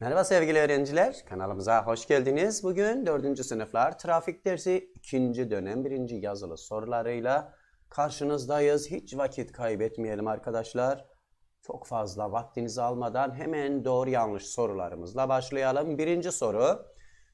Merhaba sevgili öğrenciler, kanalımıza hoş geldiniz. Bugün 4. sınıflar trafik dersi 2. dönem 1. yazılı sorularıyla karşınızdayız. Hiç vakit kaybetmeyelim arkadaşlar. Çok fazla vaktinizi almadan hemen doğru yanlış sorularımızla başlayalım. Birinci soru,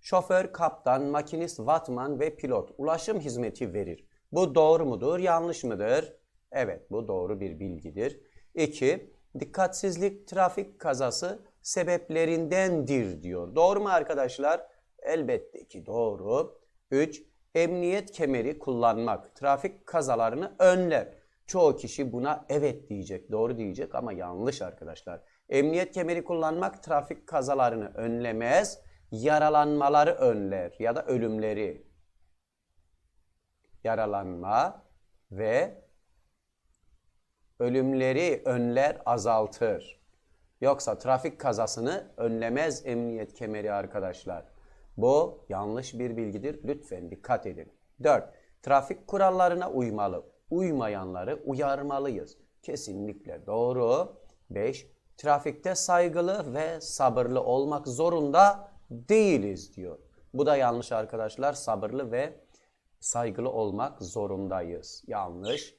şoför, kaptan, makinist, vatman ve pilot ulaşım hizmeti verir. Bu doğru mudur, yanlış mıdır? Evet, bu doğru bir bilgidir. 2. Dikkatsizlik trafik kazası sebeplerindendir diyor. Doğru mu arkadaşlar? Elbette ki doğru. 3. Emniyet kemeri kullanmak trafik kazalarını önler. Çoğu kişi buna evet diyecek, doğru diyecek ama yanlış arkadaşlar. Emniyet kemeri kullanmak trafik kazalarını önlemez, yaralanmaları önler ya da ölümleri. Yaralanma ve ölümleri önler, azaltır. Yoksa trafik kazasını önlemez emniyet kemeri arkadaşlar. Bu yanlış bir bilgidir. Lütfen dikkat edin. 4. Trafik kurallarına uymalı. Uymayanları uyarmalıyız. Kesinlikle doğru. 5. Trafikte saygılı ve sabırlı olmak zorunda değiliz diyor. Bu da yanlış arkadaşlar. Sabırlı ve saygılı olmak zorundayız. Yanlış.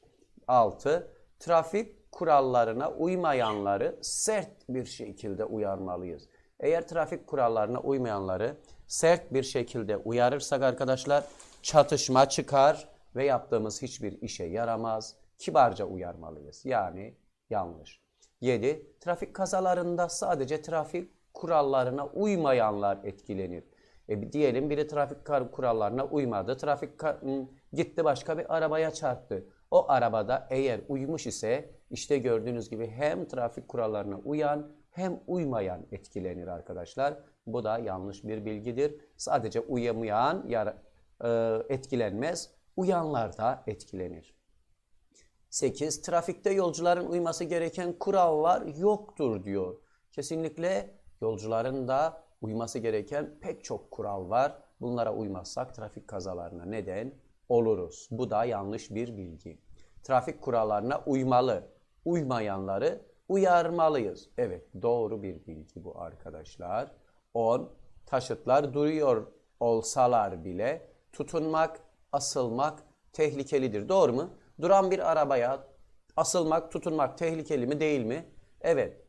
6. Trafik kurallarına uymayanları sert bir şekilde uyarmalıyız. Eğer trafik kurallarına uymayanları sert bir şekilde uyarırsak arkadaşlar çatışma çıkar ve yaptığımız hiçbir işe yaramaz. Kibarca uyarmalıyız. Yani yanlış. 7. Trafik kazalarında sadece trafik kurallarına uymayanlar etkilenir. E, diyelim biri trafik kurallarına uymadı. Trafik gitti başka bir arabaya çarptı. O arabada eğer uymuş ise işte gördüğünüz gibi hem trafik kurallarına uyan hem uymayan etkilenir arkadaşlar. Bu da yanlış bir bilgidir. Sadece uyamayan e, etkilenmez. Uyanlar da etkilenir. 8. Trafikte yolcuların uyması gereken kurallar yoktur diyor. Kesinlikle yolcuların da uyması gereken pek çok kural var. Bunlara uymazsak trafik kazalarına neden oluruz. Bu da yanlış bir bilgi. Trafik kurallarına uymalı. Uymayanları uyarmalıyız. Evet doğru bir bilgi bu arkadaşlar. 10. Taşıtlar duruyor olsalar bile tutunmak, asılmak tehlikelidir. Doğru mu? Duran bir arabaya asılmak, tutunmak tehlikeli mi değil mi? Evet.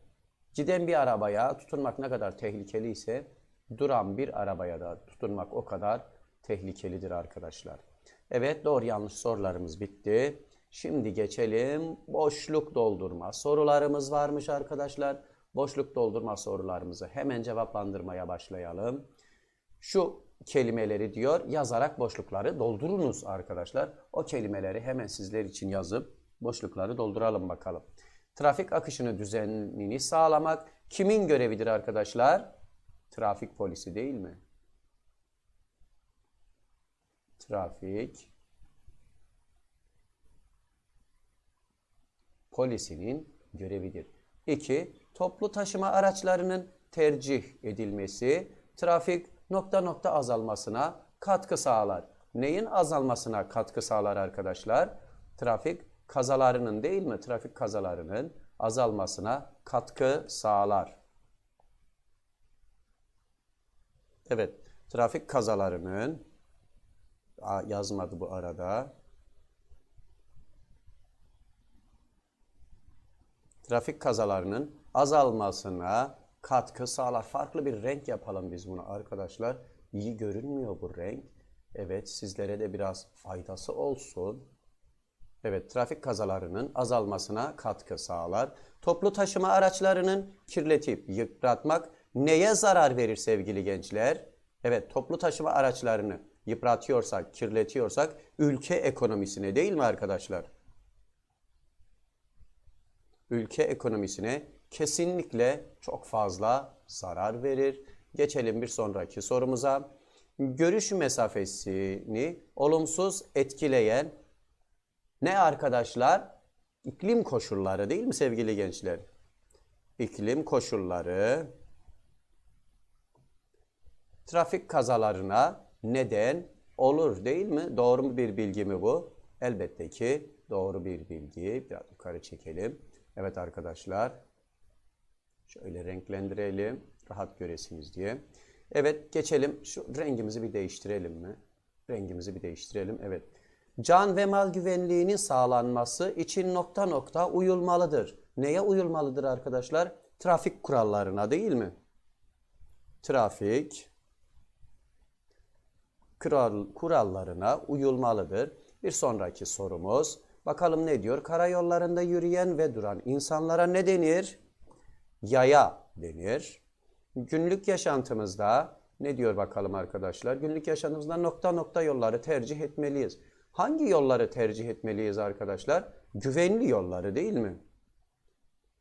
Giden bir arabaya tutunmak ne kadar tehlikeli ise duran bir arabaya da tutunmak o kadar tehlikelidir arkadaşlar. Evet doğru yanlış sorularımız bitti. Şimdi geçelim boşluk doldurma. Sorularımız varmış arkadaşlar. Boşluk doldurma sorularımızı hemen cevaplandırmaya başlayalım. Şu kelimeleri diyor yazarak boşlukları doldurunuz arkadaşlar. O kelimeleri hemen sizler için yazıp boşlukları dolduralım bakalım. Trafik akışını düzenini sağlamak kimin görevidir arkadaşlar? Trafik polisi değil mi? Trafik polisinin görevidir. 2. Toplu taşıma araçlarının tercih edilmesi trafik nokta nokta azalmasına katkı sağlar. Neyin azalmasına katkı sağlar arkadaşlar? Trafik kazalarının değil mi? Trafik kazalarının azalmasına katkı sağlar. Evet, trafik kazalarının yazmadı bu arada. Trafik kazalarının azalmasına katkı sağlar. Farklı bir renk yapalım biz bunu arkadaşlar. İyi görünmüyor bu renk. Evet sizlere de biraz faydası olsun. Evet trafik kazalarının azalmasına katkı sağlar. Toplu taşıma araçlarının kirletip yıpratmak neye zarar verir sevgili gençler? Evet toplu taşıma araçlarını yıpratıyorsak, kirletiyorsak ülke ekonomisine değil mi arkadaşlar? Ülke ekonomisine kesinlikle çok fazla zarar verir. Geçelim bir sonraki sorumuza. Görüş mesafesini olumsuz etkileyen ne arkadaşlar? İklim koşulları değil mi sevgili gençler? İklim koşulları trafik kazalarına neden olur değil mi? Doğru bir bilgi mi bu? Elbette ki doğru bir bilgi. Biraz yukarı çekelim. Evet arkadaşlar. Şöyle renklendirelim. rahat göresiniz diye. Evet geçelim. Şu rengimizi bir değiştirelim mi? Rengimizi bir değiştirelim. Evet. Can ve mal güvenliğinin sağlanması için nokta nokta uyulmalıdır. Neye uyulmalıdır arkadaşlar? Trafik kurallarına değil mi? Trafik kural, kurallarına uyulmalıdır. Bir sonraki sorumuz. Bakalım ne diyor? Karayollarında yürüyen ve duran insanlara ne denir? Yaya denir. Günlük yaşantımızda ne diyor bakalım arkadaşlar? Günlük yaşantımızda nokta nokta yolları tercih etmeliyiz. Hangi yolları tercih etmeliyiz arkadaşlar? Güvenli yolları değil mi?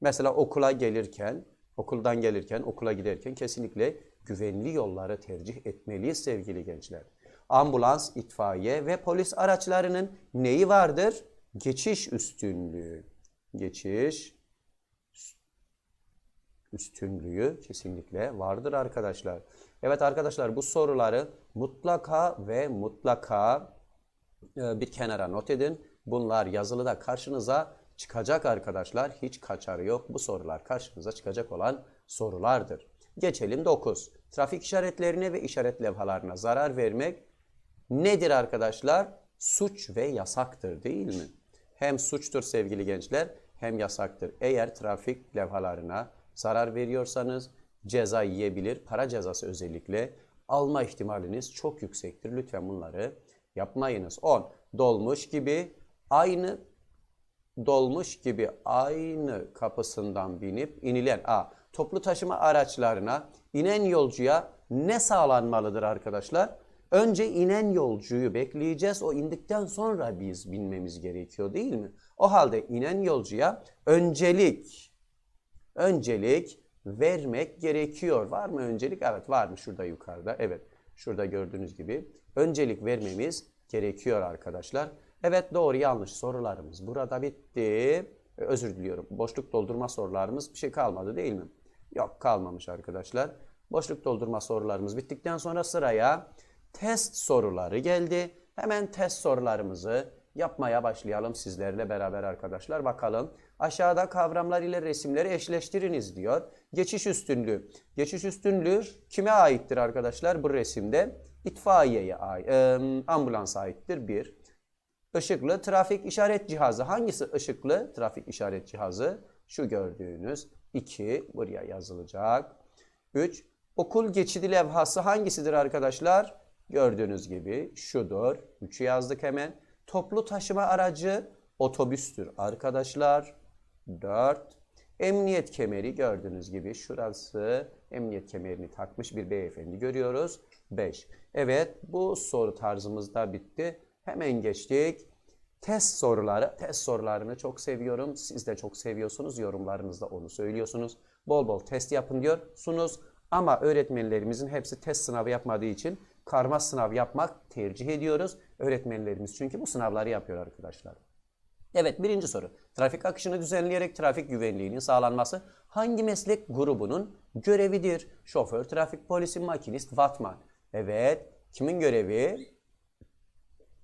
Mesela okula gelirken, okuldan gelirken, okula giderken kesinlikle güvenli yolları tercih etmeliyiz sevgili gençler. Ambulans, itfaiye ve polis araçlarının neyi vardır? Geçiş üstünlüğü. Geçiş üstünlüğü kesinlikle vardır arkadaşlar. Evet arkadaşlar bu soruları mutlaka ve mutlaka e, bir kenara not edin. Bunlar yazılıda karşınıza çıkacak arkadaşlar. Hiç kaçarı yok. Bu sorular karşınıza çıkacak olan sorulardır. Geçelim 9. Trafik işaretlerine ve işaret levhalarına zarar vermek nedir arkadaşlar? Suç ve yasaktır değil mi? Hem suçtur sevgili gençler hem yasaktır. Eğer trafik levhalarına zarar veriyorsanız ceza yiyebilir. Para cezası özellikle alma ihtimaliniz çok yüksektir. Lütfen bunları yapmayınız. 10. Dolmuş gibi aynı dolmuş gibi aynı kapısından binip inilen A. Toplu taşıma araçlarına inen yolcuya ne sağlanmalıdır arkadaşlar? Önce inen yolcuyu bekleyeceğiz. O indikten sonra biz binmemiz gerekiyor değil mi? O halde inen yolcuya öncelik öncelik vermek gerekiyor. Var mı öncelik? Evet var mı şurada yukarıda? Evet şurada gördüğünüz gibi öncelik vermemiz gerekiyor arkadaşlar. Evet doğru yanlış sorularımız burada bitti. Özür diliyorum. Boşluk doldurma sorularımız bir şey kalmadı değil mi? Yok kalmamış arkadaşlar. Boşluk doldurma sorularımız bittikten sonra sıraya test soruları geldi. Hemen test sorularımızı yapmaya başlayalım sizlerle beraber arkadaşlar. Bakalım aşağıda kavramlar ile resimleri eşleştiriniz diyor. Geçiş üstünlüğü. Geçiş üstünlüğü kime aittir arkadaşlar bu resimde? İtfaiyeye ait, e, ambulans aittir bir. Işıklı trafik işaret cihazı. Hangisi ışıklı trafik işaret cihazı? Şu gördüğünüz 2 buraya yazılacak. 3. Okul geçidi levhası hangisidir arkadaşlar? Gördüğünüz gibi şudur. 3'ü yazdık hemen. Toplu taşıma aracı otobüstür arkadaşlar. 4. Emniyet kemeri gördüğünüz gibi şurası emniyet kemerini takmış bir beyefendi görüyoruz. 5. Evet bu soru tarzımız da bitti. Hemen geçtik. Test soruları. Test sorularını çok seviyorum. Siz de çok seviyorsunuz. Yorumlarınızda onu söylüyorsunuz. Bol bol test yapın diyorsunuz. Ama öğretmenlerimizin hepsi test sınavı yapmadığı için karma sınav yapmak tercih ediyoruz. Öğretmenlerimiz çünkü bu sınavları yapıyor arkadaşlar. Evet birinci soru. Trafik akışını düzenleyerek trafik güvenliğinin sağlanması hangi meslek grubunun görevidir? Şoför, trafik polisi, makinist, vatman. Evet. Kimin görevi?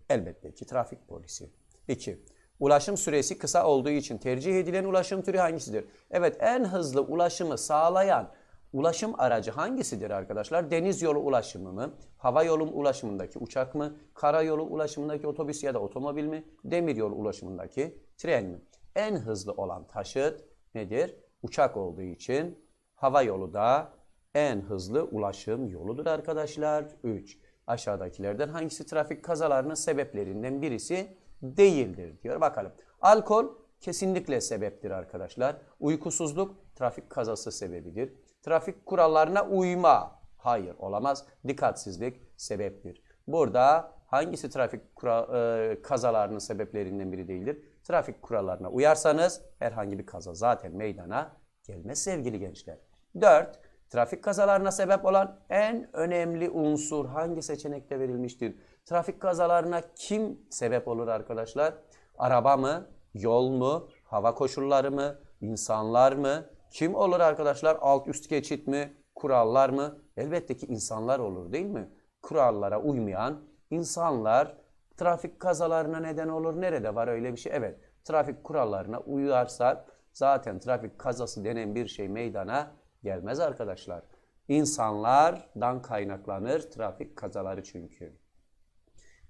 Elbette ki trafik polisi. 2. Ulaşım süresi kısa olduğu için tercih edilen ulaşım türü hangisidir? Evet en hızlı ulaşımı sağlayan ulaşım aracı hangisidir arkadaşlar? Deniz yolu ulaşımı mı? Hava yolu ulaşımındaki uçak mı? Karayolu ulaşımındaki otobüs ya da otomobil mi? Demir yolu ulaşımındaki tren mi? En hızlı olan taşıt nedir? Uçak olduğu için hava yolu da en hızlı ulaşım yoludur arkadaşlar. 3. Aşağıdakilerden hangisi trafik kazalarının sebeplerinden birisi değildir diyor. Bakalım. Alkol kesinlikle sebeptir arkadaşlar. Uykusuzluk trafik kazası sebebidir. Trafik kurallarına uyma. Hayır olamaz. Dikkatsizlik sebeptir. Burada hangisi trafik kura, e, kazalarının sebeplerinden biri değildir? Trafik kurallarına uyarsanız herhangi bir kaza zaten meydana gelmez sevgili gençler. 4. Trafik kazalarına sebep olan en önemli unsur hangi seçenekte verilmiştir? Trafik kazalarına kim sebep olur arkadaşlar? Araba mı? Yol mu? Hava koşulları mı? insanlar mı? Kim olur arkadaşlar? Alt üst geçit mi? Kurallar mı? Elbette ki insanlar olur değil mi? Kurallara uymayan insanlar trafik kazalarına neden olur. Nerede var öyle bir şey? Evet. Trafik kurallarına uyarsak zaten trafik kazası denen bir şey meydana gelmez arkadaşlar. İnsanlardan kaynaklanır trafik kazaları çünkü.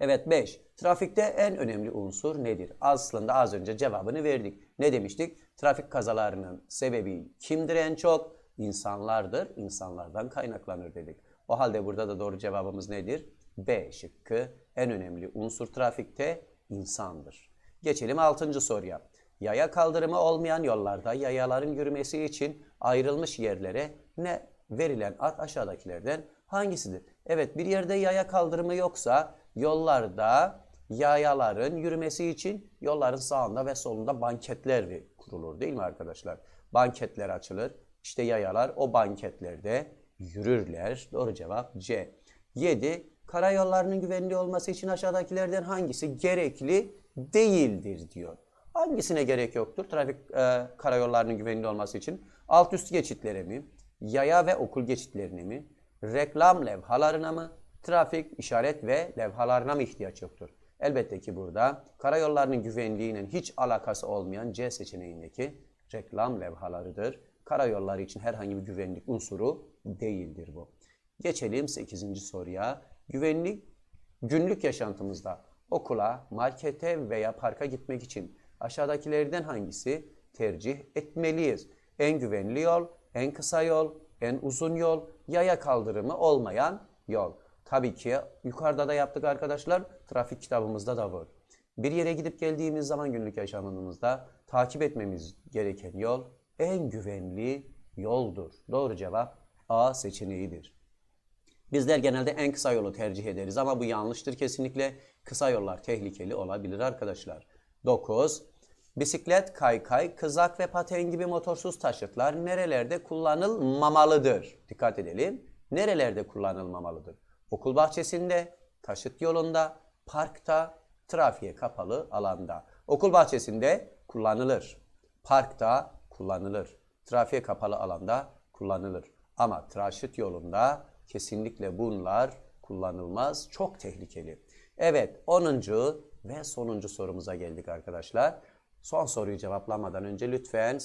Evet 5. Trafikte en önemli unsur nedir? Aslında az önce cevabını verdik. Ne demiştik? Trafik kazalarının sebebi kimdir en çok? İnsanlardır. İnsanlardan kaynaklanır dedik. O halde burada da doğru cevabımız nedir? B şıkkı. En önemli unsur trafikte insandır. Geçelim 6. soruya. Yaya kaldırımı olmayan yollarda yayaların yürümesi için ayrılmış yerlere ne verilen ad aşağıdakilerden hangisidir? Evet bir yerde yaya kaldırımı yoksa yollarda yayaların yürümesi için yolların sağında ve solunda banketler kurulur değil mi arkadaşlar? Banketler açılır. İşte yayalar o banketlerde yürürler. Doğru cevap C. 7. Karayollarının güvenli olması için aşağıdakilerden hangisi gerekli değildir diyor. Hangisine gerek yoktur trafik e, karayollarının güvenli olması için? Alt üst geçitlere mi? Yaya ve okul geçitlerine mi? Reklam levhalarına mı? Trafik işaret ve levhalarına mı ihtiyaç yoktur? Elbette ki burada karayollarının güvenliğinin hiç alakası olmayan C seçeneğindeki reklam levhalarıdır. Karayolları için herhangi bir güvenlik unsuru değildir bu. Geçelim 8. soruya. Güvenlik günlük yaşantımızda okula, markete veya parka gitmek için aşağıdakilerden hangisi tercih etmeliyiz? En güvenli yol, en kısa yol, en uzun yol, yaya kaldırımı olmayan yol. Tabii ki yukarıda da yaptık arkadaşlar. Trafik kitabımızda da var. Bir yere gidip geldiğimiz zaman günlük yaşamımızda takip etmemiz gereken yol en güvenli yoldur. Doğru cevap A seçeneğidir. Bizler genelde en kısa yolu tercih ederiz ama bu yanlıştır kesinlikle. Kısa yollar tehlikeli olabilir arkadaşlar. 9. Bisiklet, kaykay, kızak ve paten gibi motorsuz taşıtlar nerelerde kullanılmamalıdır? Dikkat edelim. Nerelerde kullanılmamalıdır? Okul bahçesinde, taşıt yolunda, parkta, trafiğe kapalı alanda. Okul bahçesinde kullanılır. Parkta kullanılır. Trafiğe kapalı alanda kullanılır. Ama taşıt yolunda kesinlikle bunlar kullanılmaz. Çok tehlikeli. Evet 10. ve sonuncu sorumuza geldik arkadaşlar. Son soruyu cevaplamadan önce lütfen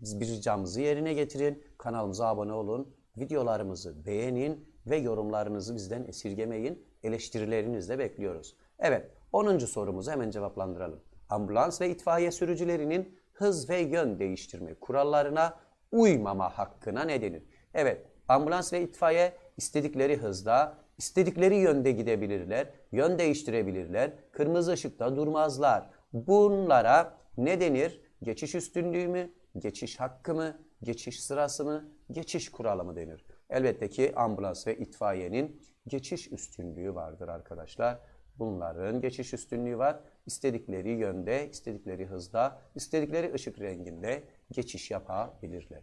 bir ricamızı yerine getirin. Kanalımıza abone olun. Videolarımızı beğenin ve yorumlarınızı bizden esirgemeyin. Eleştirilerinizi de bekliyoruz. Evet 10. sorumuzu hemen cevaplandıralım. Ambulans ve itfaiye sürücülerinin hız ve yön değiştirme kurallarına uymama hakkına ne denir? Evet ambulans ve itfaiye istedikleri hızda, istedikleri yönde gidebilirler, yön değiştirebilirler, kırmızı ışıkta durmazlar. Bunlara ne denir? Geçiş üstünlüğü mü, geçiş hakkı mı, geçiş sırası mı, geçiş kuralı mı denir? Elbette ki ambulans ve itfaiyenin geçiş üstünlüğü vardır arkadaşlar. Bunların geçiş üstünlüğü var. İstedikleri yönde, istedikleri hızda, istedikleri ışık renginde geçiş yapabilirler.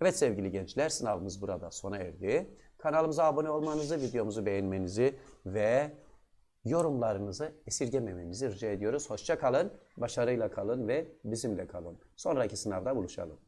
Evet sevgili gençler sınavımız burada sona erdi. Kanalımıza abone olmanızı, videomuzu beğenmenizi ve yorumlarınızı esirgememenizi rica ediyoruz. Hoşça kalın, başarıyla kalın ve bizimle kalın. Sonraki sınavda buluşalım.